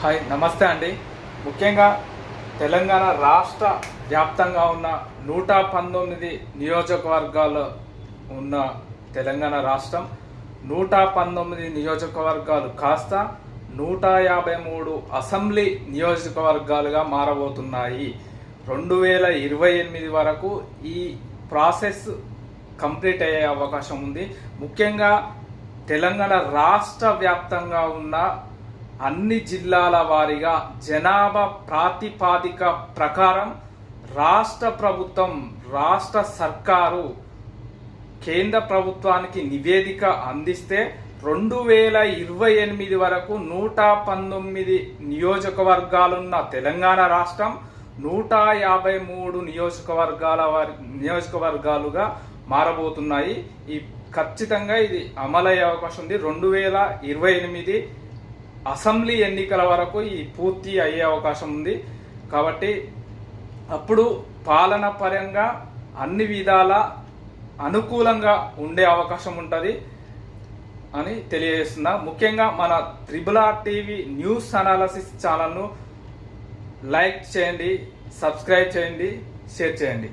Hi నమస్తే అండి. ముఖ్యంగా తెలంగాణ రాష్ట్ర వ్యాప్తంగా ఉన్న నూట పంతొమ్మిది నియోజకవర్గాలు ఉన్న తెలంగాణ రాష్ట్రం. నూట పంతొమ్మిది నియోజకవర్గాలు కాస్త నూట యాభై మూడు అసెంబ్లీ నియోజకవర్గాలుగా మారబోతున్నాయి. రెండు వేల ఇరవై ఎనిమిది వరకు ఈ ప్రాసెస్ కంప్లీట్ అయ్యే అవకాశం ఉంది. ముఖ్యంగా తెలంగాణ రాష్ట్ర వ్యాప్తంగా ఉన్న అన్ని జిల్లాల వారీగా జనాభా ప్రాతిపాదిక ప్రకారం రాష్ట్ర ప్రభుత్వం రాష్ట్ర సర్కారు కేంద్ర ప్రభుత్వానికి నివేదిక అందిస్తే రెండు వేల ఇరవై ఎనిమిది వరకు నూట పంతొమ్మిది నియోజకవర్గాలున్న తెలంగాణ రాష్ట్రం నూట యాభై మూడు నియోజకవర్గాల వారి నియోజకవర్గాలుగా మారబోతున్నాయి. ఈ ఖచ్చితంగా ఇది అమలయ్యే అవకాశం ఉంది. రెండు వేల ఇరవై ఎనిమిది అసెంబ్లీ ఎన్నికల వరకు ఈ పూర్తి అయ్యే అవకాశం ఉంది. కాబట్టి అప్పుడు పాలన పరంగా అన్ని విధాల అనుకూలంగా ఉండే అవకాశం ఉంటుంది అని తెలియజేస్తున్నా. ముఖ్యంగా మన triple R TV news analysis ఛానల్ను లైక్ చేయండి సబ్స్క్రైబ్ చేయండి షేర్ చేయండి.